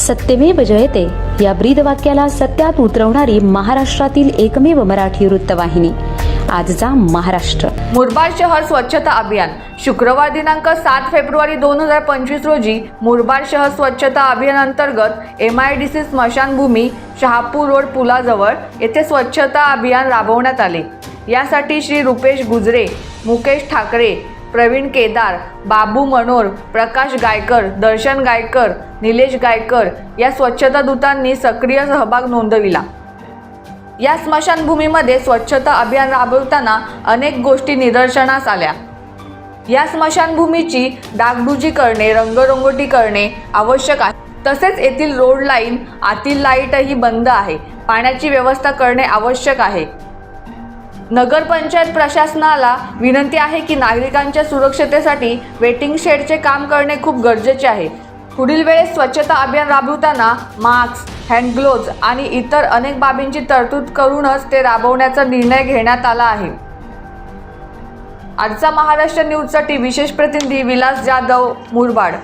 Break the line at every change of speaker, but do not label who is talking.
सत्यमेव जयते. या ब्रीद वाक्याला सत्यात उतरवणारी महाराष्ट्रातील एकमेव मराठी वृत्तवाहिनी. आजचा महाराष्ट्र.
मुरबाड शहर स्वच्छता अभियान. शुक्रवार दिनांक सात फेब्रुवारी दोन हजार पंचवीस रोजी मुरबाड शहर स्वच्छता अभियान अंतर्गत एम आय डी सी स्मशानभूमी शहापूर रोड पुलाजवळ येथे स्वच्छता अभियान राबवण्यात आले. यासाठी श्री रुपेश गुजरे मुकेश ठाकरे प्रवीण केदार बाबू मनोर प्रकाश गायकर दर्शन गायकर निलेश गायकर या स्वच्छता दूतांनी सक्रिय सहभाग नोंदविला. या स्मशानभूमीमध्ये स्वच्छता अभियान राबवताना अनेक गोष्टी निदर्शनास आल्या. या स्मशानभूमीची डागडुजी करणे रंगरंगोटी करणे आवश्यक आहे. तसेच येथील रोड लाईन आतील लाईटही बंद आहे. पाण्याची व्यवस्था करणे आवश्यक आहे. नगरपंचायत प्रशासनाला विनंती आहे की नागरिकांच्या सुरक्षतेसाठी वेटिंग शेडचे काम करणे खूप गरजेचे आहे. पुढील वेळेस स्वच्छता अभियान राबवताना मास्क हँड ग्लोव्ज आणि इतर अनेक बाबींची तरतूद करूनच ते राबवण्याचा निर्णय घेण्यात आला आहे. आजचा महाराष्ट्र न्यूजसाठी विशेष प्रतिनिधी विलास जाधव मुरबाड.